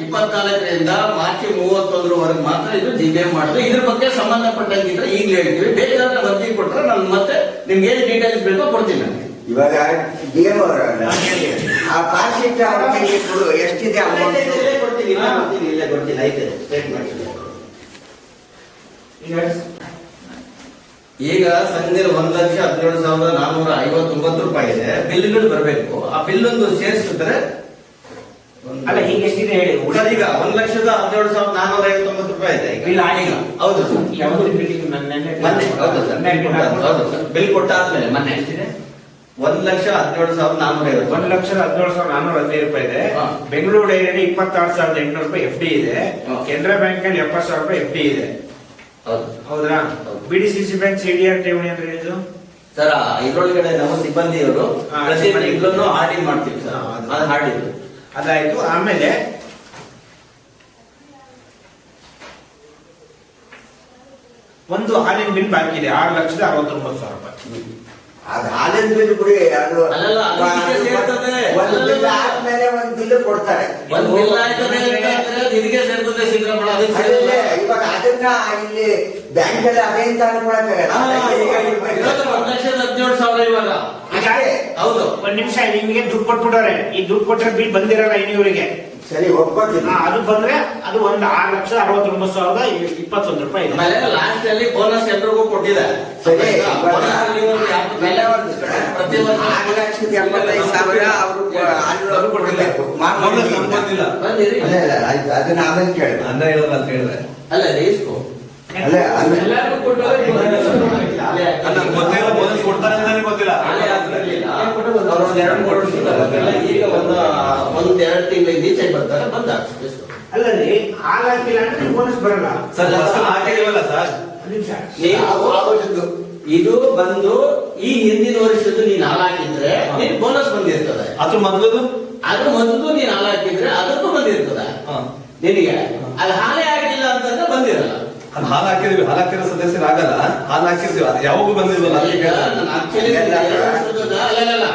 ಇಪ್ಪತ್ನಾಲ್ಕರಿಂದ ಮಾರ್ಚ್ ಮೂವತ್ತೊಂದರವರೆಗೆ ಮಾತ್ರ ಇದು ಜಿ ಮಾಡಿದ್ರು ಮಾಡೋದು. ಇದ್ರ ಬಗ್ಗೆ ಸಂಬಂಧಪಟ್ಟಂಗಿದ್ರೆ ಈಗಲೇ ಹೇಳ್ತೀವಿ. ಬೇಕಾದ್ರೆ ವರದಿ ಕೊಟ್ರೆ ನಾನು ಮತ್ತೆ ನಿಮ್ಗೆ ಏನು ಡೀಟೇಲ್ಸ್ ಬೇಕೋ ಕೊಡ್ತೀನಿ ನಾನು. ಇವಾಗ ಡಿ ಎಂ ಆ ಕೊಡು ಎಷ್ಟಿದೆ ಕೊಡ್ತೀನಿ ಇಲ್ಲೇ ಕೊಡ್ತೀನಿ ಇಲ್ಲೇ ಕೊಡ್ತೀನಿ. ಐತೆ ಈಗ ಸಂಜೆ ಒಂದ್ ಲಕ್ಷ ಹದಿನೇಳು ಸಾವಿರದ ನಾನೂರ ಐವತ್ತೊಂಬತ್ತು ರೂಪಾಯಿ ಇದೆ. ಬಿಲ್ಗಳು ಬರಬೇಕು. ಆ ಬಿಲ್ ಒಂದು ಸೇರಿಸಿದ್ರೆ ಅಲ್ಲ ಈಗ ಎಷ್ಟಿದೆ ಹೇಳಿ? ಸರ್ ಈಗ ಒಂದ್ ಲಕ್ಷದ ಹದಿನೇಳು ಸಾವಿರದ ನಾನ್ನೂರ ಐವತ್ತೊಂಬತ್ತು ರೂಪಾಯಿ ಇದೆ ಬಿಲ್ ಆಗಿಲ್ಲ ಹೌದು ಸರ್. ಯಾವುದು ಮೊನ್ನೆ ಹೌದು ಸರ್. ಹೌದು ಸರ್. ಬಿಲ್ ಕೊಟ್ಟಾದ್ಮೇಲೆ ಮೊನ್ನೆ ಎಷ್ಟಿದೆ? ಒಂದ್ ಲಕ್ಷ ಹದಿನೇಳು ಸಾವಿರದ ನಾನೂರ ಐವತ್ತು ಒಂದ್ ಲಕ್ಷದ ಹದಿನೇಳು ಸಾವಿರದ ನಾನೂರ ಹದಿನೈದು ರೂಪಾಯಿ ಇದೆ. ಬೆಂಗಳೂರು ಡೈರಿಯಲ್ಲಿ ಇಪ್ಪತ್ತಾರು ಸಾವಿರದ ಎಂಟುನೂರು ರೂಪಾಯಿ ಎಫ್ ಡಿ ಇದೆ. ಕೆನರಾ ಬ್ಯಾಂಕ್ ಅಲ್ಲಿ ಎಪ್ಪತ್ತು ಸಾವಿರ ರೂಪಾಯಿ ಎಫ್ ಡಿ ಇದೆ. ಹೌದು. ಹೌದಾ? ಬಿಡಿ B C C bank C D R ಠೇವಣಿ ಅಂತ ಹೇಳಿದ್ರು ಸರ್ ಇದ್ರೊಳಗಡೆ ನಮ್ಮ ಸಿಬ್ಬಂದಿಯವರು ಹಾ, ಪ್ರತಿ ಸಿಬ್ಬಂದಿ. ತಿಂಗಳನ್ನು ಮಾಡ್ತೀವಿ ಸರ್. ಹಾ, ಅದು. ಅದು ಅದಾಯ್ತು. ಆಮೇಲೆ ಒಂದು ಹಾಲಿನ ಬಿಲ್ ಬಾಕಿ ಇದೆ. ಆರು ಲಕ್ಷದ ಅರವತ್ತೊಂಬತ್ತು ಸಾವಿರ ರೂಪಾಯಿ. ಅದು ಹಾಲಿನ ಬಿಲ್ ಬಿಡಿ ಅದು ಅಲ್ಲಲ್ಲ, ಅದು ಇದಕ್ಕೆ ಸೇರ್ತದೆ. ಒಂದು ಬಿಲ್ ಅಲ್ಲಲ್ಲ. ಆದ್ಮೇಲೆ ಒಂದು ಬಿಲ್ ಕೊಡ್ತಾರೆ. ಇವಾಗ ಅದನ್ನ ಇಲ್ಲಿ ಬ್ಯಾಂಕ್ ಅಲ್ಲಿ ಅದೇ ಅಂತ ಹದಿನೇಳು ಸಾವಿರ ಇವಾಗ. ಹೌದು. ಒಂದ್ ನಿಮಿಷ ನಿಮಗೆ ದುಡ್ಡು ಕೊಟ್ಬಿಟ್ಟವ್ರೆ ಈ ದುಡ್ಡು ಕೊಟ್ಟರೆ ಬಿಲ್ ಬಂದಿರಲ್ಲ ಇನ್ನೂರಿಗೆ ಸರಿ ಒಪ್ಕೋತೀನಿ. ಹಾ, ಅದು ಬಂದ್ರೆ ಅದು ಒಂದು ಆರು ಲಕ್ಷ ಅರವತ್ತೊಂಬತ್ತು ಸಾವಿರದ ಇಪ್ಪತ್ತೊಂದು ರೂಪಾಯಿ ಇದೆ. ಆಮೇಲೆ ಲಾಸ್ಟ್ ಅಲ್ಲಿ ಬೋನಸ್ ಎಲ್ರಿಗೂ ಕೊಟ್ಟಿದ್ದಾರೆ. ಸರಿ ಈಗ ಬೋನಸ್ ಅಲ್ಲಿ ಇವ್ರು ಯಾರು ಬೆಲೆ ಒಂದು ಪ್ರತಿ ವರ್ಷ ಆರು ಲಕ್ಷದ ಎಂಬತ್ತೈದು ಸಾವಿರ ಅವರು ಅಲ್ಲಿ ಕೊಡಬೇಕು ಬೋನಸ್ ನಮ್ಗೆ ಬಂದಿಲ್ಲ ಬಂದಿರಿ. ಅಲ್ಲ ಅಲ್ಲ ಆಯ್ತು. ಅದನ್ನ ಆಮೇಲೆ ಕೇಳಿ ಅನ್ನ ಹೇಳೋದು ಅಂತ ಹೇಳಿದ್ರೆ. ಅಲ್ಲ ರೇಸ್ಕೋ ಅಲ್ಲ ಅಲ್ಲ ಎಲ್ಲರಿಗೂ ಅಲ್ಲ ಗೊತ್ತಿಲ್ಲ ಬೋನಸ್ ಕೊಡ್ತಾರೆ ಅಂತಾನೆ ಗೊತ್ತಿಲ್ಲ. ಅಲ್ಲೇ. ಅವ್ರು ಒಂದ್ ಎರಡು ಈಗ ಒಂದ್ ಒಂದ್ ಎರಡು ಈಚೆ ಬರ್ತಾರೆ ಬಂದ ಅಲ್ಲದೆ ಹಾಲ್ ಹಾಕಿಲ್ಲ ಅಂದ್ರೆ ಬೋನಸ್ ಬರಲ್ಲ. Sir sir? ಇದು ಬಂದು ಈ ಹಿಂದಿನ ವರ್ಷದ್ದು ನೀನ್ ಹಾಲ್ ನಿನ್ ಬೋನಸ್ ಬಂದಿರ್ತದೆ. ಅದ್ರ ಮೊದಲು ಅದ್ರ ಮೊದಲು ನೀನ್ ಹಾಳಾಕಿದ್ರೆ ಹಾಕಿದ್ರೆ ಅದಕ್ಕೂ ಬಂದಿರ್ತದೆ. ನಿನಗೆ ಅದು ಹಾಲೇ ಆಗಿಲ್ಲ ಅಂತಂದ್ರೆ ಬಂದಿರಲ್ಲ. ಅದು ಹಾಲು ಹಾಕಿದೀವಿ. ಹಾಲು ಹಾಕಿರೋ ಸದಸ್ಯರಾಗಲ್ಲ ಹಾಲು ಹಾಕಿರ್ತೀವಿ. ಅದು ಯಾವಾಗ ಬಂದಿಲ್ವಲ್ಲ? ಎರಡು ವರ್ಷದ್ದು ಅಲ್ಲ ಅಲ್ಲ, ಅಲ್ಲ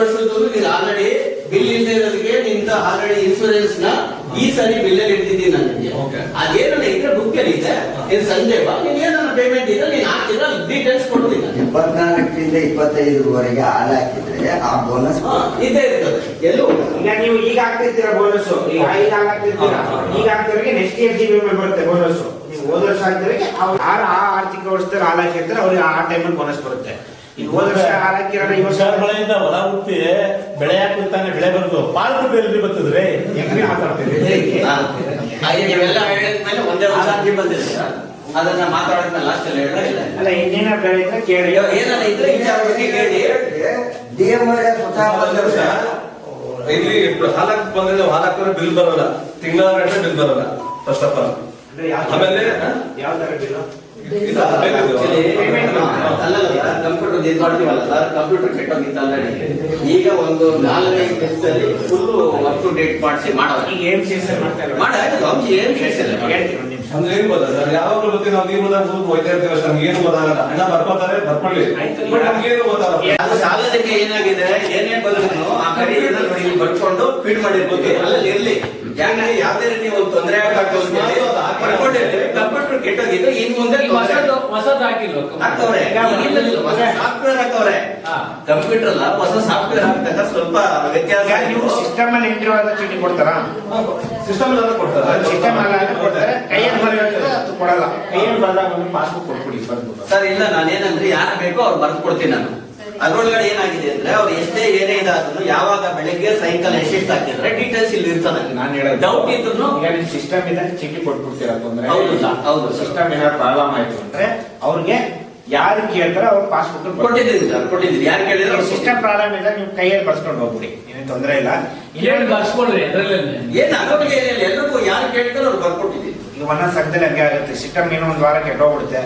ವರ್ಷದ್ದು ನೀನು ಆಲ್ರೆಡಿ ಬಿಲ್ ಇಲ್ಲದೆ ಇರೋದಕ್ಕೆ ನಿಂತ ಆಲ್ರೆಡಿ ಇನ್ಸೂರೆನ್ಸ್ನ ಈ ಸರಿ ಬಿಲ್ ಅಲ್ಲಿ ಇಟ್ಟಿದ್ದೀನಿ ನಾನು ನಿಮಗೆ. ಅದೇನನ್ನ ಇದ್ರೆ ಬುಕ್ ಅಲ್ಲಿ ಇದೆ. ಏನು ಸಂಜೆ ಬಾ. ನೀನ್ ಏನಾದ್ರು ಪೇಮೆಂಟ್ ಇದೆ? ನೀನ್ ಹಾಕಿದ್ರೆ ಡೀಟೇಲ್ಸ್ ಕೊಡ್ತೀನಿ ನಾನು. ಇಪ್ಪತ್ನಾಲ್ಕರಿಂದ ಇಪ್ಪತ್ತೈದುವರೆಗೆ ಹಾಲು ಹಾಕಿದ್ರೆ ಆ ಬೋನಸ್ ಇದೆ ಇದೇ ಇರ್ತದೆ. ಎಲ್ಲೂ. ಈಗ ನೀವು ಈಗ ಹಾಕ್ತಿರ್ತೀರಾ ಬೋನಸ್ ಈಗ ಈಗ ಹಾಕ್ತಿರ್ತೀರಾ? ಹಾ, ಹಾ, ಹಾ. ಈಗ ಹಾಕ್ತಿರೋರಿಗೆ ನೆಕ್ಸ್ಟ್ ಇಯರ್ ಜಿ ಪೇಮೆಂಟ್ ಬರುತ್ತೆ ಬೋನಸ್ ನೀವು ಹೋದ ವರ್ಷ ಹಾಕಿದ್ರೆ ಅವ್ರು ಯಾರು ಆ ಆರ್ಥಿಕ ವರ್ಷದಲ್ಲಿ ಹಾಲ್ ಹಾಕಿರ್ತಾರೆ ಅವ್ರಿಗೆ ಆ ಟೈಮಲ್ಲಿ ಬೋನಸ್ ಬರುತ್ತೆ. ವರ್ಷ ಮಳೆಯಿಂದ ಹೊಲ ಹುಟ್ಟಿ ಬೆಳೆ ಹಾಕಿರ್ತಾನೆ ಬೆಳೆ ಬರೋದು ಪಾಲ್ಕು ಬೆಲೆ ಬರ್ತದ್ರಿ ಹೆಂಗ್ರಿ ನೀವೆಲ್ಲ ಹೇಳಿದ್ಮೇಲೆ ಒಂದೇ ಒಂದು ಬಂದಿದೆ. ಅದನ್ನ ಮಾತಾಡಿದ್ಮೇಲೆ ಲಾಸ್ಟ್ ಅಲ್ಲಿ ಹೇಳಿದ್ರೆ ಇಲ್ಲ ಅಲ್ಲ ಇನ್ನೇನ ಬೆಳೆ ಇದ್ರೆ ಕೇಳಿ ಏನಲ್ಲ ಏನಾರ ಇದ್ರೆ ವಿಚಾರ ಬಗ್ಗೆ ಕೇಳಿ ಸ್ವತಃ. ಇಲ್ಲಿ ಹಾಲಕ್ ಬಂದ್ರೆ ಬಿಲ್ ಬರಲ್ಲ ತಿಂಗಳ ಬಿಲ್ ಬರೋಲ್ಲ ಫಸ್ಟ್ ಆಫ್ ಆಲ್ ಆಮೇಲೆ? ಯಾವ ತರ ಬಿಲ್. ಕಂಪ್ಯೂಟರ್ ಇದು ಮಾಡ್ತೀವಲ್ಲ ಸರ್ ಕಂಪ್ಯೂಟರ್ ಕೆಟ್ಟೋಗಿತ್ತು ಆಲ್ರೆಡಿ ಈಗ ಒಂದು ನಾಲ್ಕೈದು ದಿವಸದಲ್ಲಿ ಫುಲ್ ಅಪ್ ಡೇಟ್ ಮಾಡಿಸಿ ಮಾಡೋದು ಈಗ ಏನ್ ಸೇರ್ಸಲ್ ಮಾಡ್ತಾ ಇಲ್ವಾ? ಮಾಡ ಅಂಶ ಏನು ಹೇಳ್ತೀನಿ ಒಂದ್ ನಿಮಿಷ. ಅಂದ್ರೆ ಏನ್ ಸರ್ ಯಾವಾಗಲೂ ಗೊತ್ತಿ ನಾವು ಇರ್ತೀವಿ ಅಷ್ಟೇ ಏನು ಗೊತ್ತಾಗಲ್ಲ ಹಣ ಬರ್ಕೊತಾರೆ ಬರ್ಕೊಳ್ಳಿ ಆಯ್ತು. ನಮ್ಗೆ ನಮ್ಗೇನು ಗೊತ್ತಾಗಲ್ಲ ಸಾಲದಕ್ಕೆ ಏನಾಗಿದೆ ಏನೇ ಬಂದ್ರು ಆ ಕಡೆ ಏನೋ ಬರ್ಕೊಂಡು ಫೀಡ್ ಮಾಡಿರ್ಬೋದು ಅಲ್ಲಲ್ಲಿ ಇರ್ಲಿ ಯಾಕೆ ಯಾವ್ದೇ ರೀತಿ ಒಂದು ತೊಂದರೆ ಕಂಪ್ಯೂಟರ್ ಕೆಟ್ಟೋಗಿದ್ದು ಇನ್ ಮುಂದೆ ಹೊಸದು ಹಾಕಿಲ್ವ ಹಾಕವ್ರೆ. ಸಾಫ್ಟ್ವೇರ್ ಹಾಕವ್ರೆ. ಕಂಪ್ಯೂಟರ್ ಅಲ್ಲ ಹೊಸ ಸಾಫ್ಟ್ವೇರ್ ಹಾಕ್ತಕ್ಕ ಸ್ವಲ್ಪ ವ್ಯತ್ಯಾಸ ನೀವು ಸಿಸ್ಟಮ್ ಅಲ್ಲಿ ಎಂಟ್ರಿ ಆದ ಚೀಟಿ ಕೊಡ್ತಾರಾ? ಸಿಸ್ಟಮ್ ಎಲ್ಲ ಕೊಡ್ತಾರೆ. ಸಿಸ್ಟಮ್ ಅಲ್ಲ ಕೊಡ್ತಾರೆ. ಕೈಯಲ್ಲಿ ಬರೆಯೋದು ಅದು ಕೊಡಲ್ಲ. ಕೈಯಲ್ಲಿ ಬರೆದಾಗ ಒಂದು ಪಾಸ್ಬುಕ್ ಕೊಟ್ಬಿಡಿ ಸರ್ ಇಲ್ಲ ನಾನೇನಂದ್ರೆ ಯಾರು ಬೇಕೋ ಅವ್ರು ಬರ್ದು ಕೊಡ್ತೀನಿ ನಾನು. ಅದ್ರೊಳಗಡೆ ಏನಾಗಿದೆ ಅಂದ್ರೆ ಅವ್ರು ಎಷ್ಟೇ ಏನೇ ಇದಾದ್ರು ಯಾವಾಗ ಬೆಳಿಗ್ಗೆ ಸಾಯಂಕಾಲ ಎಷ್ಟೆಷ್ಟು ಹಾಕಿದ್ರೆ ಡೀಟೇಲ್ಸ್ ಇಲ್ಲಿ ಇರ್ತದೆ. ನಾನು ಹೇಳೋದು ಡೌಟ್ ಇದ್ರು ಈಗ ನಿಮ್ ಸಿಸ್ಟಮ್ ಇದೆ ಚೀಟಿ ಕೊಟ್ಬಿಡ್ತೀರ ತೊಂದ್ರೆ? ಹೌದು ಸರ್, ಹೌದು ಸಿಸ್ಟಮ್ ಏನಾದ್ರು ಪ್ರಾಬ್ಲಮ್ ಆಯ್ತು ಅಂದ್ರೆ ಅವ್ರಿಗೆ ಯಾರು ಕೇಳ್ತಾರ ಅವ್ರು ಪಾಸ್ಬುಕ್ ಕೊಟ್ಟಿದ್ದೀರಿ ಸರ್ ಕೊಟ್ಟಿದ್ದೀರಿ. ಯಾರು ಕೇಳಿದ್ರೆ ಅವ್ರು ಸಿಸ್ಟಮ್ ಪ್ರಾಬ್ಲಮ್ ಇದೆ ನೀವು ಕೈಯಲ್ಲಿ ಬರ್ಸ್ಕೊಂಡು ಹೋಗ್ಬಿಡಿ ಏನೇನು ತೊಂದರೆ ಇಲ್ಲ. ಏನು ಬರ್ಸ್ಕೊಳ್ರಿ ಏನು ಏನ್ ಅದ್ರೊಳಗೆ ಏನಿಲ್ಲ ಎಲ್ರಿಗೂ ಯಾರು ಕೇಳಿದ್ರೆ ಅವ್ರು ಬರ್ಕೊಟ್ಟಿದ್ದೀರಿ. ಈಗ ಒಂದೊಂದು ಸಂಘದಲ್ಲಿ ಹಂಗೆ ಆಗುತ್ತೆ. ಸಿಸ್ಟಮ್ ಏನೋ ಒಂದು ವಾರ ಕೆಟ್ಟೋಗ್ಬಿಡುತ್ತೆ.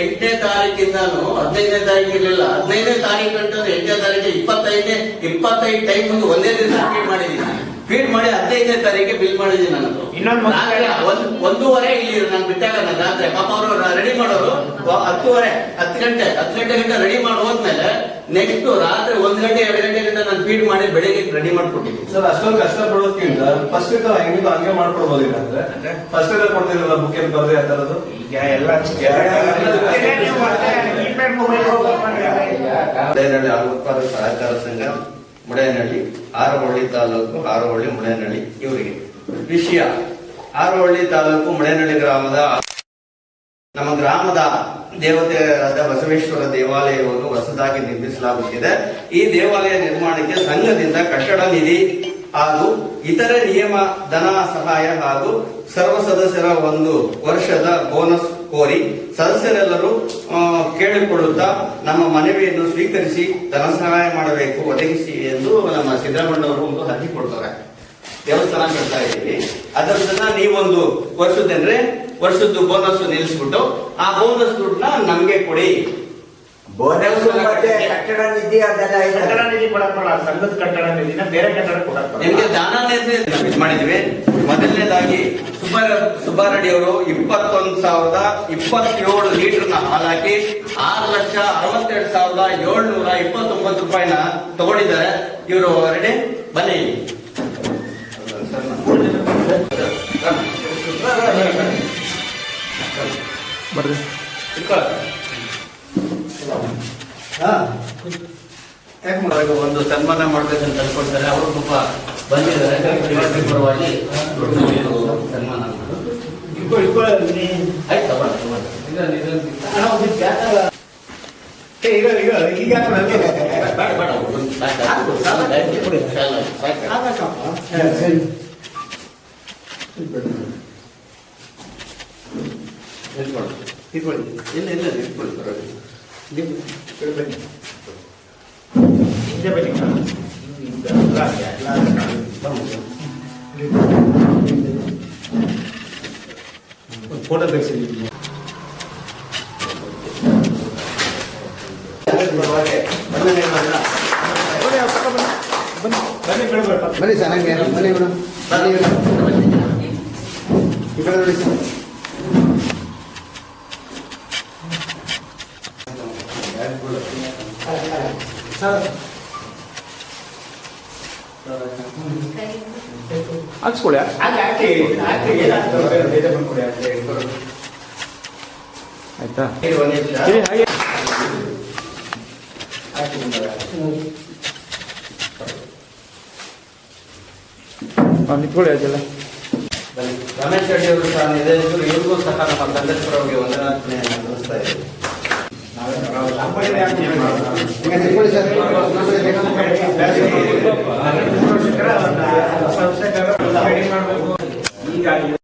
ಎಂಟನೇ ತಾರೀಕಿಂದಾನು ಹದಿನೈದನೇ ತಾರೀಕು ಇರಲಿಲ್ಲ ಹದಿನೈದನೇ ತಾರೀಕು ಎಂಟನೇ ತಾರೀಕು ಇಪ್ಪತ್ತೈದನೇ, ಇಪ್ಪತ್ತೈದು ಟೈಮ್ ಒಂದೇ ದಿನ ಮಾಡಿದ್ದೀನಿ ಫೀಡ್ ಮಾಡಿ ಹದಿನೈದನೇ ತಾರೀಕಿಗೆ ಬಿಲ್ ಮಾಡಿದ್ದೀನಿ ನಾನು ಇನ್ನೊಂದು ರಾತ್ರಿ ಒಂದ್ ಒಂದೂವರೆ ಇಲ್ಲಿ ನಾನು ಬಿಟ್ಟಾಗ ನಾನು ರಾತ್ರಿ ಪಾಪ ಅವರು ರೆಡಿ ಮಾಡೋರು ಹತ್ತುವರೆ ಹತ್ತು ಗಂಟೆ ಹತ್ತು ಗಂಟೆ ಗಂಟೆ ರೆಡಿ ಮಾಡಿ ಹೋದ್ಮೇಲೆ ನೆಕ್ಸ್ಟ್ ರಾತ್ರಿ ಒಂದ್ ಗಂಟೆ ಎರಡು ಗಂಟೆ ಗಂಟೆ ನಾನು ಫೀಡ್ ಮಾಡಿ ಬೆಳಿಗ್ಗೆ ರೆಡಿ ಮಾಡ್ಕೊಟ್ಟಿದ್ದೀನಿ. ಸರ್ ಅಷ್ಟೊಂದು ಕಷ್ಟ ಪಡೋದಕ್ಕಿಂತ ಫಸ್ಟ್ ಇಂದ ಹೆಂಗಿದ್ದು ಹಂಗೆ ಮಾಡ್ಕೊಡ್ಬೋದಿಲ್ಲ ಅಂದ್ರೆ? ಫಸ್ಟ್ ಇಂದ ಕೊಡ್ತಿರಲ್ಲ ಬುಕ್ ಏನ್ ಬರ್ದೆ ಆ ತರದ್ದು ಈಗ ಎಲ್ಲ ಉತ್ಪಾದಕ ಸಹಕಾರ ಸಂಘ ಮುಡೇನಹಳ್ಳಿ. ಆರವಳ್ಳಿ ತಾಲೂಕು ಆರವಳ್ಳಿ ಮುಳೆನಳ್ಳಿ ಇವರಿಗೆ. ವಿಷಯ, ಆರವಳ್ಳಿ ತಾಲೂಕು ಮುಳೆನಳ್ಳಿ ಗ್ರಾಮದ ನಮ್ಮ ಗ್ರಾಮದ ದೇವತೆಯಾದ ಬಸವೇಶ್ವರ ದೇವಾಲಯವನ್ನು ಹೊಸದಾಗಿ ನಿರ್ಮಿಸಲಾಗುತ್ತಿದೆ. ಈ ದೇವಾಲಯ ನಿರ್ಮಾಣಕ್ಕೆ ಸಂಘದಿಂದ ಕಟ್ಟಡ ನಿಧಿ ಹಾಗೂ ಇತರೆ ನಿಯಮ, ಧನ ಸಹಾಯ ಹಾಗೂ ಸರ್ವ ಸದಸ್ಯರ ಒಂದು ವರ್ಷದ ಬೋನಸ್ ಕೋರಿ ಸದಸ್ಯರೆಲ್ಲರೂ ಕೇಳಿಕೊಳ್ಳುತ್ತಾ ನಮ್ಮ ಮನವಿಯನ್ನು ಸ್ವೀಕರಿಸಿ ಧನ ಸಹಾಯ ಮಾಡಬೇಕು, ಒದಗಿಸಿ ಎಂದು ನಮ್ಮ ಸಿದ್ದರಾಮಣ್ಣವರು ಒಂದು ಅರ್ಜಿ ಕೊಡ್ತಾರೆ. ದೇವಸ್ಥಾನ ಕಟ್ತಾ ಇದ್ದೀವಿ. ಅದರಿಂದ ನೀವೊಂದು ವರ್ಷದಂದ್ರೆ ವರ್ಷದ್ದು ಬೋನಸ್ ನಿಲ್ಲಿಸ್ಬಿಟ್ಟು, ಆ ಬೋನಸ್ ದುಡ್ಡನ್ನ ನಮ್ಗೆ ಕೊಡಿ. ಕಟ್ಟಡ ನಿಧಿ. ಕಟ್ಟಡ ನಿಧಿ ಸಂಘದ ನಿಧಿನ ಬೇರೆ ಕಟ್ಟಡ ನಿಮ್ಗೆ ದಾನ ನಿರ್ಣಯ ಮಾಡಿದ್ವಿ. ಮೊದಲನೇದಾಗಿ ಸುಬ್ಬಾರ ಸುಬ್ಬಾರೆಡ್ಡಿ ಅವರು ಇಪ್ಪತ್ತೊಂದು ಸಾವಿರದ ಇಪ್ಪತ್ತೇಳು ಲೀಟರ್ನ ಹಾಲು ಹಾಕಿ ಆರು ಲಕ್ಷ ಅರವತ್ತೆರಡು ಸಾವಿರದ ಏಳ್ನೂರ ಇಪ್ಪತ್ತೊಂಬತ್ತು ರೂಪಾಯಿನ ತಗೊಂಡಿದ್ದಾರೆ. ಇವರು ರೆಡಿ ಬನ್ನಿ. ಬರ್ರಿ. ಯಾಕೆ ಮಾಡಬೇಕು ಒಂದು ಸನ್ಮಾನ ಮಾಡ್ಬೇಕಂತ ಅನ್ಕೊಳ್ತಾರೆ ಅವರು ಪಾಪ ಬಂದಿದ್ದಾರೆ ಪರವಾಗಿ ಸನ್ಮಾನ. ಇಲ್ಲ ಇಲ್ಲ ನಿಂತ್ಕೊಳ್ಳಿ, ಪರವಾಗಿಲ್ಲ. ಹಿಂದೆ ಬನ್ನಿ. ಹಿಂದೆ ಬನ್ನಿ ಹಿಂದೆ ಅಲ್ಲ, ಅಲ್ಲ. ಫೋಟೋ ತೆಗ್ಸಿದ್ದೀವಿ ಪರವಾಗಿ. ಒಂದನೇ ಮರಣ. ಬನ್ನಿ ಬಿಡ್ಬೇಕು. ಬನ್ನಿ ಸರ್ ನಂಗೆ ಬನ್ನಿ ಮೇಡಮ್ ಬನ್ನಿ ಮೇಡಮ್ ಈ ಕಡೆ ನೋಡಿ ಸರ್ ಇಟ್ಕೊಳ್ಳಿ. ಆಯ್ತಾ? ಹಾಗೆ. ನಿಂತ್ಕೊಳ್ಳಿ ಅದೆಲ್ಲ. ರಮೇಶ್ ರೆಡ್ಡಿ ಅವರು ಸಹ ನಿರ್ದೇಶಕರು ಇವ್ರಿಗೂ ಸಹ ನಮ್ಮ ಸಂಘದ ಅವರಿಗೆ ವಂದನಾರ್ಪಣೆಯನ್ನು ಸಲ್ಲಿಸ್ತಾ ಇದ್ದೀವಿ ಈಗ